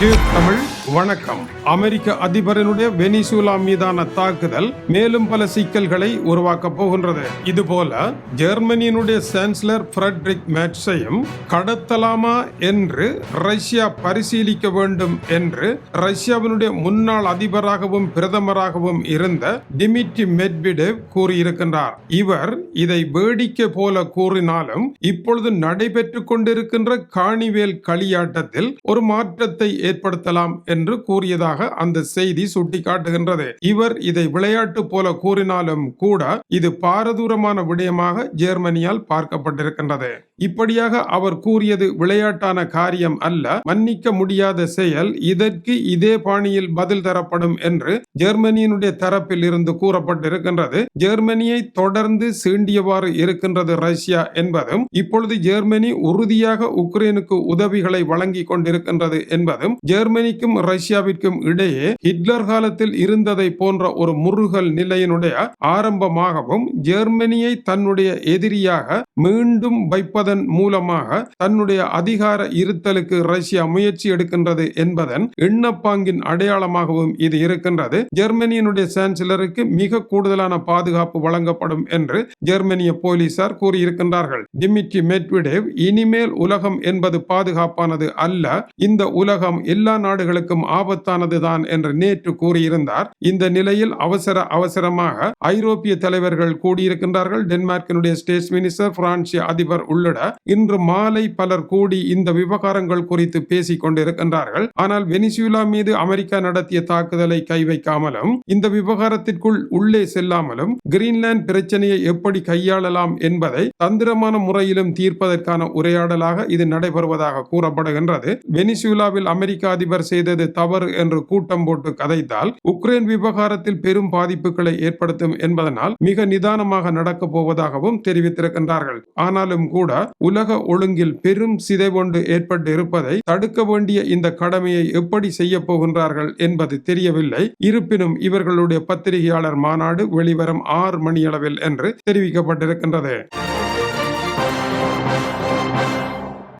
Tube Tamil வணக்கம். அமெரிக்க அதிபரினுடைய Venezuela மீதான தாக்குதல் மேலும் பல சிக்கல்களை உருவாக்க போகின்றது. இதுபோல ஜெர்மனியினுடைய சான்சலர் பிரெட்ரிக் மேட்ஸையும் கடத்தலாமா என்று ரஷ்யா பரிசீலிக்க வேண்டும் என்று ரஷ்யாவினுடைய முன்னாள் அதிபராகவும் பிரதமராகவும் இருந்த டிமிட்ரி மெட்விடேவ் கூறியிருக்கின்றார். இவர் இதை வேடிக்கை போல கூறினாலும் இப்பொழுது நடைபெற்றுக் கொண்டிருக்கின்ற காணிவேல் களியாட்டத்தில் ஒரு மாற்றத்தை ஏற்படுத்தலாம் என்று என்று கூறியதாக அந்த செய்தி சுட்டிக்காட்டுகின்றது. இவர் இதை விளையாட்டு போல கூறினாலும் கூட இது பாரதூரமான விடயமாக ஜெர்மனியால் பார்க்கப்பட்டிருக்கின்றது. இப்படியாக அவர் கூறியது விளையாட்டான காரியம் அல்ல மன்னிக்க முடியாத செயல் இதற்கு இதே பாணியில் பதில் தரப்படும் என்று ஜெர்மனியினுடைய தரப்பில் இருந்து கூறப்பட்டிருக்கின்றது. ஜெர்மனியை தொடர்ந்து சீண்டியவாறு இருக்கின்றது ரஷ்யா என்பதும் இப்பொழுது ஜெர்மனி உறுதியாக உக்ரைனுக்கு உதவிகளை வழங்கி கொண்டிருக்கின்றது என்பதும் ஜெர்மனிக்கும் ரஷ்யாவிற்கும் இடையே ஹிட்லர் காலத்தில் இருந்ததை போன்ற ஒரு முருகல் நிலையினுடைய ஆரம்பமாகவும் ஜெர்மனியை தன்னுடைய எதிரியாக மீண்டும் வைப்பதன் மூலமாக தன்னுடைய அதிகார இருத்தலுக்கு ரஷ்யா முயற்சி எடுக்கின்றது என்பதன் எண்ணப்பாங்கின் அடையாளமாகவும் இது இருக்கின்றது. ஜெர்மனியினுடைய சான்சலருக்கு மிக கூடுதலான பாதுகாப்பு வழங்கப்படும் என்று ஜெர்மனிய போலீசார் கூறியிருக்கின்றார்கள். டிமிட்ரி மெட்விடேவ் இனிமேல் உலகம் என்பது பாதுகாப்பானது அல்ல இந்த உலகம் எல்லா நாடுகளுக்கும் ஆபத்தானதுதான் என்று நேற்று கூறியிருந்தார். இந்த நிலையில் அவசர அவசரமாக ஐரோப்பிய தலைவர்கள் கூடியிருக்கின்றார்கள். டென்மார்க்கினுடைய ஸ்டேட் மினிஸ்டர் பிரான்சிய அதிபர் உள்ளிட இன்று மாலை பலர் கூடி இந்த விவகாரங்கள் குறித்து பேசிக் கொண்டிருக்கின்றார்கள். ஆனால் வெனிசுலா மீது அமெரிக்கா நடத்திய தாக்குதலை கை வைக்காமலும் இந்த விவகாரத்திற்குள் உள்ளே செல்லாமலும் கிரீன்லாந்து பிரச்சனையை எப்படி கையாளலாம் என்பதை தந்திரமான முறையிலும் தீர்ப்பதற்கான உரையாடலாக இது நடைபெறுவதாக கூறப்படுகின்றது. வெனிசுலாவில் அமெரிக்க அதிபர் செய்த செய்தது தவறு என்று கூட்டம் போட்டு கதைத்தால் உக்ரைன் விவகாரத்தில் பெரும் பாதிப்புகளை ஏற்படுத்தும் என்பதனால் மிக நிதானமாக நடக்கப் போவதாகவும் தெரிவித்திருக்கின்றார்கள். ஆனாலும் கூட உலக ஒழுங்கில் பெரும் சிதைவொன்று ஏற்பட்டு இருப்பதை தடுக்க வேண்டிய இந்த கடமையை எப்படி செய்ய போகின்றார்கள் என்பது தெரியவில்லை. இருப்பினும் இவர்களுடைய பத்திரிகையாளர் மாநாடு வெளிவரும் ஆறு மணியளவில் என்று தெரிவிக்கப்பட்டிருக்கின்றது.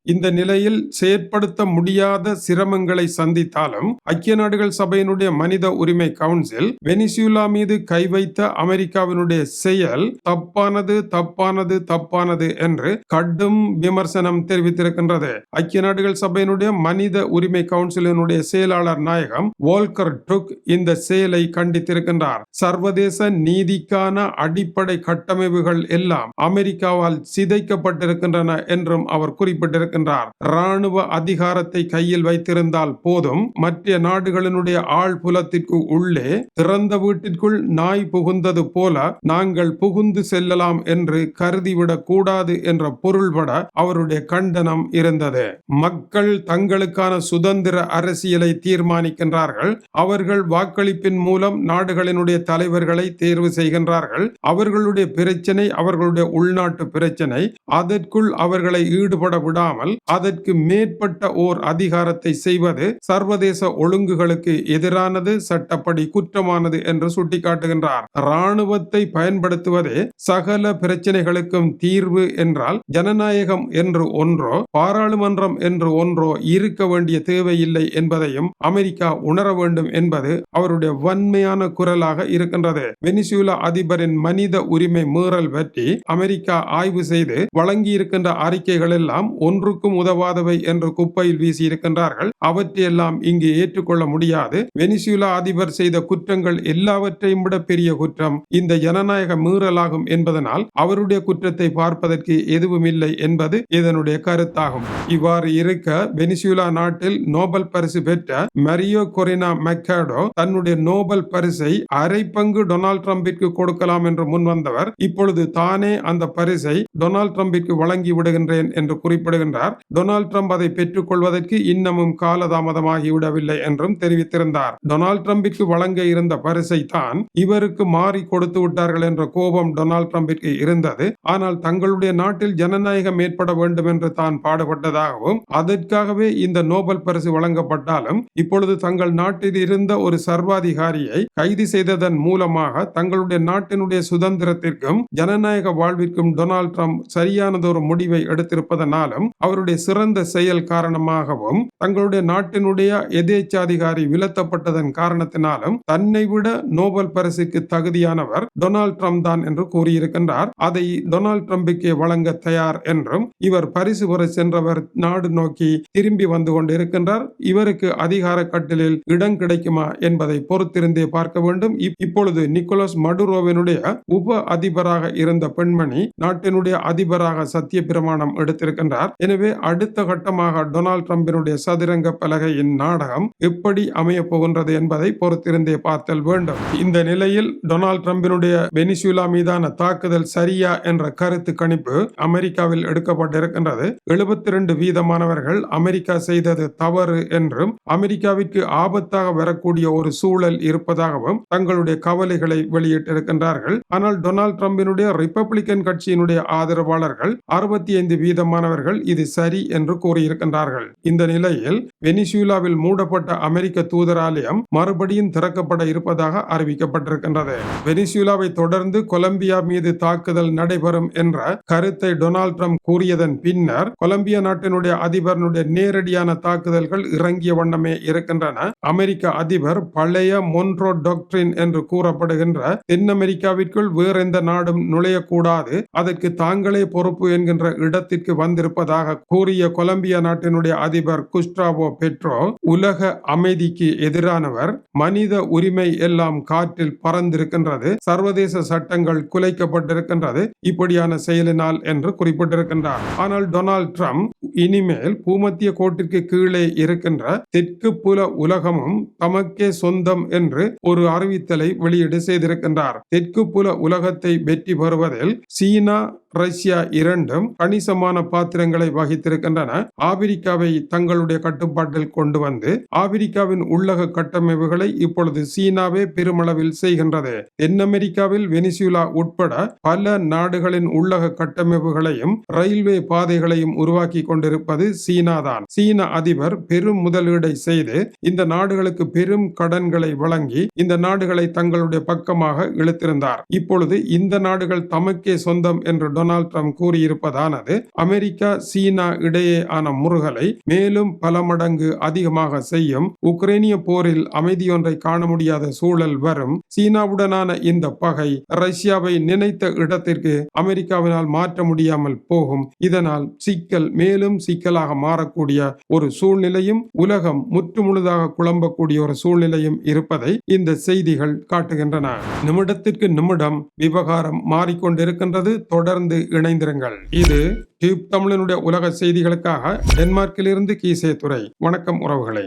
இந்த நிலையில் செயற்படுத்த முடியாத சிரமங்களை சந்தித்தாலும் ஐக்கிய நாடுகள் சபையினுடைய மனித உரிமை கவுன்சில் வெனிசுலா மீது கை வைத்த அமெரிக்காவினுடைய செயல் தப்பானது தப்பானது தப்பானது என்று கடும் விமர்சனம் தெரிவித்திருக்கின்றது. ஐக்கிய நாடுகள் சபையினுடைய மனித உரிமை கவுன்சிலினுடைய செயலாளர் நாயகம் வோல்கர் டுக் இந்த செயலை கண்டித்திருக்கின்றார். சர்வதேச நீதிக்கான அடிப்படை கட்டமைப்புகள் எல்லாம் அமெரிக்காவால் சிதைக்கப்பட்டிருக்கின்றன என்றும் அவர் குறிப்பிட்டிருக்கிறார் இருக்கின்றார். ராணுவ அதிகாரத்தை கையில் வைத்திருந்தால் போதும். மற்ற நாடுகளினுடைய ஆள் புலத்திற்கு உள்ளே திறந்த வீட்டிற்குள் நாய் புகுந்தது போல நாங்கள் புகுந்து செல்லலாம் என்று கருதிவிடக் கூடாது என்ற பொருள்பட அவருடைய கண்டனம் இருந்தது. மக்கள் தங்களுக்கான சுதந்திர அரசியலை தீர்மானிக்கின்றார்கள். அவர்கள் வாக்களிப்பின் மூலம் நாடுகளினுடைய தலைவர்களை தேர்வு செய்கின்றார்கள். அவர்களுடைய பிரச்சனை அவர்களுடைய உள்நாட்டு பிரச்சனை. அதற்குள் அவர்களை ஈடுபட விடாமல் அதற்கு மேற்பட்ட ஓர் அதிகாரத்தை செய்வது சர்வதேச ஒழுங்குகளுக்கு எதிரானது சட்டப்படி குற்றமானது என்று சுட்டிக்காட்டுகின்றார். இராணுவத்தை பயன்படுத்துவதே சகல பிரச்சனைகளுக்கும் தீர்வு என்றால் ஜனநாயகம் என்று ஒன்றோ பாராளுமன்றம் என்று ஒன்றோ இருக்க வேண்டிய தேவையில்லை என்பதையும் அமெரிக்கா உணர வேண்டும் என்பது அவருடைய வன்மையான குரலாக இருக்கின்றது. வெனிசுலா அதிபரின் மனித உரிமை மீறல் பற்றி அமெரிக்கா ஆய்வு செய்து வழங்கியிருக்கின்ற அறிக்கைகள் எல்லாம் ஒன்று ஒன்றுக்கும் உதவாதவை என்று குப்பையில் வீசி இருக்கின்றார்கள். அவற்றையெல்லாம் இங்கு ஏற்றுக்கொள்ள முடியாது. வெனிசுலா அதிபர் செய்த குற்றங்கள் எல்லாவற்றையும் விட பெரிய குற்றம். இந்த ஜனநாயக மீறலாகும் என்பதனால் அவருடைய குற்றத்தை பார்ப்பதற்கு எதுவும் இல்லை என்பது இதனுடைய கருத்தாகும். இவ்வாறு இருக்க வெனிசுலா நாட்டில் நோபல் பரிசு பெற்ற மரியோ கொரினா மெக்காடோ தன்னுடைய நோபல் பரிசை அரை பங்கு டொனால்ட் ட்ரம்பிற்கு கொடுக்கலாம் என்று முன்வந்தவர். இப்பொழுது தானே அந்த பரிசை டொனால்ட் ட்ரம்பிற்கு வழங்கி விடுகின்றேன் என்று குறிப்பிடுகின்றார். என்றார் டொனால்ட் ட்ரம்ப் அதை பெற்றுக் கொள்வதற்கு இன்னமும் காலதாமதமாகிவிடவில்லை என்றும் தெரிவித்திருந்தார். டொனால்ட் ட்ரம்பிற்கு வழங்க இருந்த பரிசை தான் இவருக்கு மாறி கொடுத்து விட்டார்கள் என்ற கோபம் டொனால்ட் ட்ரம்பிற்கு இருந்தது. ஆனால் தங்களுடைய நாட்டில் ஜனநாயகம் ஏற்பட வேண்டும் என்று தான் பாடுபட்டதாகவும் அதற்காகவே இந்த நோபல் பரிசு வழங்கப்பட்டாலும் இப்பொழுது தங்கள் நாட்டில் இருந்த ஒரு சர்வாதிகாரியை கைது செய்ததன் மூலமாக தங்களுடைய நாட்டினுடைய சுதந்திரத்திற்கும் ஜனநாயக வாழ்விற்கும் டொனால்ட் ட்ரம்ப் சரியானதொரு முடிவை எடுத்திருப்பதனாலும் அவருடைய சிறந்த செயல் காரணமாகவும் தங்களுடைய நாட்டினுடைய எதேச்சாதிகாரி விலத்தப்பட்டதன் காரணத்தினாலும் தன்னை விட நோபல் பரிசுக்கு தகுதியானவர் டொனால்ட் ட்ரம்ப் தான் என்று கூறியிருக்கின்றார். அதை டொனால்ட் ட்ரம்புக்கே வழங்க தயார் என்றும் இவர் பரிசு பெற சென்றவர் நாடு நோக்கி திரும்பி வந்து கொண்டிருக்கின்றார். இவருக்கு அதிகார கட்டிலில் இடம் கிடைக்குமா என்பதை பொறுத்திருந்தே பார்க்க வேண்டும். இப்- இப்பொழுது நிக்கோலஸ் மடுரோவினுடைய உப அதிபராக இருந்த பெண்மணி நாட்டினுடைய அதிபராக சத்திய பிரமாணம் எடுத்திருக்கின்றார். எனவே அடுத்த கட்டமாக டொனால்ட் ட்ரம்பினுடைய சதுரங்க பலகையின் நாடகம் எப்படி அமைய போகின்றது என்பதை பொறுத்திருந்தே பார்த்தல் வேண்டும். இந்த நிலையில் டொனால்ட் ட்ரம்பினுடைய வெனிசுலா மீதான தாக்குதல் சரியா என்ற கருத்து கணிப்பு அமெரிக்காவில் எடுக்கப்பட்டிருக்கின்றது. எழுபத்தி ரெண்டு வீதமானவர்கள் அமெரிக்கா செய்தது தவறு என்றும் அமெரிக்காவிற்கு ஆபத்தாக வரக்கூடிய ஒரு சூழல் இருப்பதாகவும் தங்களுடைய கவலைகளை வெளியிட்டிருக்கின்றார்கள். ஆனால் டொனால்ட் ட்ரம்பினுடைய ரிப்பப்ளிக்கன் கட்சியினுடைய ஆதரவாளர்கள் அறுபத்தி ஐந்து வீதமானவர்கள் இது சரி என்று கூறியிருக்கின்றார்கள். இந்த நிலையில் வெனிசூலாவில் மூடப்பட்ட அமெரிக்க தூதராலயம் மறுபடியும் திறக்கப்பட இருப்பதாக அறிவிக்கப்பட்டிருக்கின்றது. வெனிசூலாவை தொடர்ந்து கொலம்பியா மீது தாக்குதல் நடைபெறும் என்ற கருத்தை டொனால்ட் ட்ரம்ப் கூறியதன் பின்னர் கொலம்பியா நாட்டினுடைய அதிபரனுடைய நேரடியான தாக்குதல்கள் இறங்கிய வண்ணமே இருக்கின்றன. அமெரிக்க அதிபர் பழைய மொன்ட்ரோ டாக்ட்ரின் என்று கூறப்படுகின்ற தென் அமெரிக்காவிற்குள் வேற எந்த நாடும் நுழையக்கூடாது. அதற்கு தாங்களே பொறுப்பு என்கின்ற இடத்திற்கு வந்திருப்பதாக கூறிய கொலம்பியா நாட்டினுடைய அதிபர் குஸ்டாவோ பெட்ரோ உலக அமைதிக்கு எதிரானவர் மனித உரிமை எல்லாம் காற்றில் பறந்திருக்கின்றது சர்வதேச சட்டங்கள் குலைக்கப்பட்டிருக்கின்றது இப்படியான செயலினால் என்று குறிப்பிட்டிருக்கின்றார். ஆனால் டொனால்ட் ட்ரம்ப் இனிமேல் பூமத்திய கோட்டிற்கு கீழே இருக்கின்ற தெற்கு புல உலகமும் தமக்கே சொந்தம் என்று ஒரு அறிவித்தலை வெளியீடு செய்திருக்கின்றார். தெற்கு புல உலகத்தை வெற்றி பெறுவதில் சீனா ரஷ்யா இரண்டும் கணிசமான பாத்திரங்களை வகித்திருக்கின்றன. ஆப்பிரிக்காவை தங்களுடைய கட்டுப்பாட்டில் கொண்டு வந்து ஆப்பிரிக்காவின் உள்ளக கட்டமைப்புகளை இப்பொழுது சீனாவே பெருமளவில் செய்கின்றது. தென் அமெரிக்காவில் வெனிசுலா உட்பட பல நாடுகளின் உள்ளக கட்டமைப்புகளையும் ரயில்வே பாதைகளையும் உருவாக்கி கொண்டிருப்பது சீனாதான். சீன அதிபர் பெரும் முதலீடை செய்து இந்த நாடுகளுக்கு பெரும் கடன்களை வழங்கி இந்த நாடுகளை தங்களுடைய பக்கமாக இழுத்திருந்தார். இப்பொழுது இந்த நாடுகள் தமக்கே சொந்தம் என்று டொனால்ட் ட்ரம்ப் கூறியிருப்பதானது அமெரிக்கா சீனா இடையேயான முறுகலை மேலும் பல மடங்கு அதிகமாக செய்யும். உக்ரைனிய போரில் அமைதியொன்றை காண முடியாத சூழல் வரும். சீனாவுடனான இந்த பகை ரஷ்யாவை நினைத்த இடத்திற்கு அமெரிக்காவினால் மாற்ற முடியாமல் போகும். இதனால் சிக்கல் மேலும் சிக்கலாக மாறக்கூடிய ஒரு சூழ்நிலையும் உலகம் முற்றுமுழுதாக குழம்பக்கூடிய ஒரு சூழ்நிலையும் இருப்பதை இந்த செய்திகள் காட்டுகின்றன. நிமிடத்திற்கு நிமிடம் விவகாரம் மாறிக்கொண்டிருக்கின்றது. தொடர்ந்து தொடர்ந்து இணைந்திருங்கள். இது டியூப் தமிழனுடைய உலக செய்திகளுக்காக டென்மார்க்கிலிருந்து கீசே துறை வணக்கம் உறவுகளை.